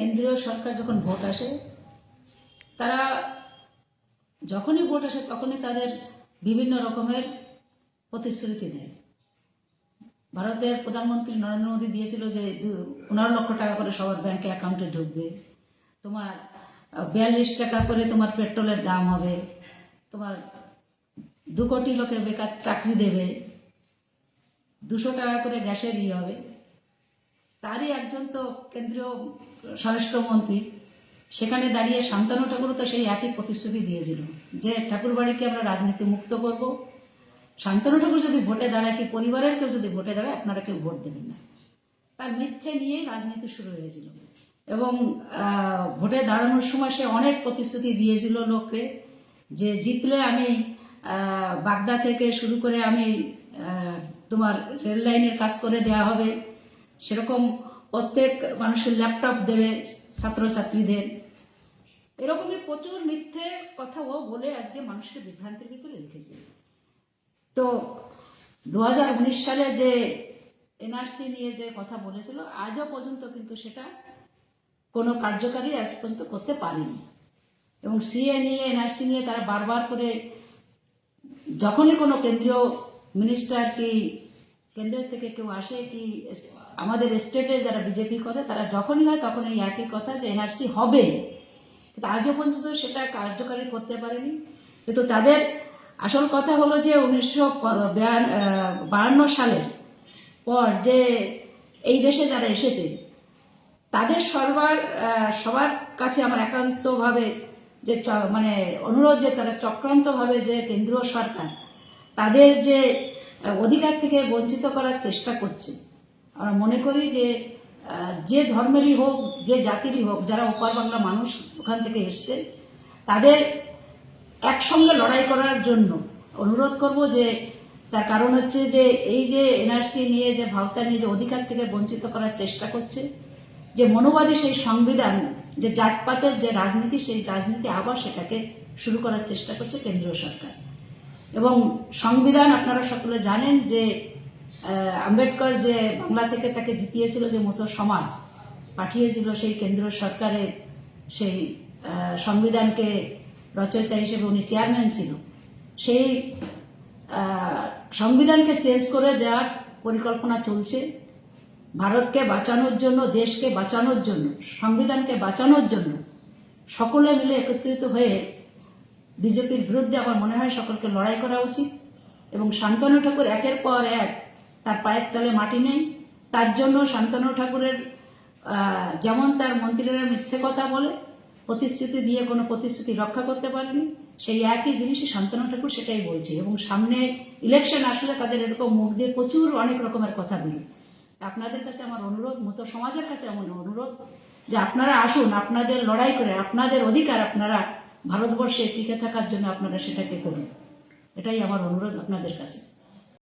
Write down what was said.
কেন্দ্রীয় সরকার যখন ভোট আসে, তারা যখনই ভোট আসে তখনই তাদের বিভিন্ন রকমের প্রতিশ্রুতি দেয়। ভারতের প্রধানমন্ত্রী নরেন্দ্র মোদী দিয়েছিল যে পনেরো লক্ষ টাকা করে সবার ব্যাংকে অ্যাকাউন্টে ঢুকবে। তোমার বিয়াল্লিশ টাকা করে তোমার পেট্রোলের দাম হবে। তোমার দু কোটি লোকের বেকার চাকরি দেবে। দুশো টাকা করে গ্যাসের ইয়ে হবে। তারই একজন তো কেন্দ্রীয় স্বরাষ্ট্রমন্ত্রী সেখানে দাঁড়িয়ে শান্তনু ঠাকুর তো সেই একই প্রতিশ্রুতি দিয়েছিল যে ঠাকুরবাড়িকে আমরা রাজনীতি মুক্ত করব। শান্তনু ঠাকুর যদি ভোটে দাঁড়ায়, কি পরিবারের কেউ যদি ভোটে দাঁড়ায়, আপনারা কেউ ভোট দেবেন না। তার মিথ্যে নিয়ে রাজনীতি শুরু হয়েছিল। এবং ভোটে দাঁড়ানোর সময় সে অনেক প্রতিশ্রুতি দিয়েছিল লোককে যে জিতলে আমি বাগদা থেকে শুরু করে আমি তোমার রেল লাইনের কাজ করে দেওয়া হবে। সেরকম প্রত্যেক মানুষের ল্যাপটপ দেবে ছাত্রছাত্রীদের। এরকমই প্রচুর মিথ্যে কথা ও বলে আজকে মানুষকে বিভ্রান্তির ভিতরে রেখেছে। তো দু হাজার উনিশ সালে যে এনআরসি নিয়ে যে কথা বলেছিল, আজও পর্যন্ত কিন্তু সেটা কোনো কার্যকারী আজ পর্যন্ত করতে পারেনি। এবং সিএ নিয়ে, এনআরসি নিয়ে তারা বারবার করে যখনই কোনো কেন্দ্রীয় মিনিস্টার কি কেন্দ্রের থেকে কেউ আসে কি, আমাদের স্টেটে যারা বিজেপি করে, তারা যখনই হয় তখন এই একই কথা যে এনআরসি হবে। কিন্তু আজও পর্যন্ত সেটা কার্যকারী করতে পারেনি। কিন্তু তাদের আসল কথা হলো যে উনিশশো বাহান্ন সালের পর যে এই দেশে যারা এসেছে, তাদের সবার সবার কাছে আমার একান্তভাবে যে মানে অনুরোধ যে তারা চক্রান্তভাবে যে কেন্দ্রীয় সরকার তাদের যে অধিকার থেকে বঞ্চিত করার চেষ্টা করছে। আমরা মনে করি যে যে ধর্মেরই হোক, যে জাতিরই হোক, যারা ওপার বাংলা মানুষ ওখান থেকে এসছে, তাদের একসঙ্গে লড়াই করার জন্য অনুরোধ করব যে, তার কারণ হচ্ছে যে, এই যে এনআরসি নিয়ে, যে ভাবতা নিয়ে যে অধিকার থেকে বঞ্চিত করার চেষ্টা করছে, যে মনোবাদী সেই সংবিধান, যে জাতপাতের যে রাজনীতি, সেই রাজনীতি আবার সেটাকে শুরু করার চেষ্টা করছে কেন্দ্রীয় সরকার। এবং সংবিধান আপনারা সকলে জানেন যে আম্বেদকর যে বাংলা থেকে তাকে জিতিয়েছিল যে মতো সমাজ পাঠিয়েছিল, সেই কেন্দ্রীয় সরকারের সেই সংবিধানকে রচয়িতা হিসেবে উনি চেয়ারম্যান ছিল সেই সংবিধানকে চেঞ্জ করে দেওয়ার পরিকল্পনা চলছে। ভারতকে বাঁচানোর জন্য, দেশকে বাঁচানোর জন্য, সংবিধানকে বাঁচানোর জন্য সকলে মিলে একত্রিত হয়ে বিজেপির বিরুদ্ধে আমার মনে হয় সকলকে লড়াই করা উচিত এবং শান্তনু ঠাকুর একের পর এক তার পায়ের তলে মাটি নেই। তার জন্য শান্তনু ঠাকুরের যেমন তার মন্ত্রীরা মিথ্যে কথা বলে, প্রতিশ্রুতি দিয়ে কোনো প্রতিশ্রুতি রক্ষা করতে পারেনি, সেই একই জিনিসই শান্তনু ঠাকুর সেটাই বলছে। এবং সামনে ইলেকশন আসলে তাদের এরকম মুখ দিয়ে প্রচুর অনেক রকমের কথা বেরোয় আপনাদের কাছে আমার অনুরোধ মতো সমাজের কাছে আমার অনুরোধ যে আপনারা আসুন, আপনাদের লড়াই করে, আপনাদের অধিকার আপনারা ভারতবর্ষে টিকে থাকার জন্য আপনারা সেটাকে করুন। এটাই আমার অনুরোধ আপনাদের কাছে।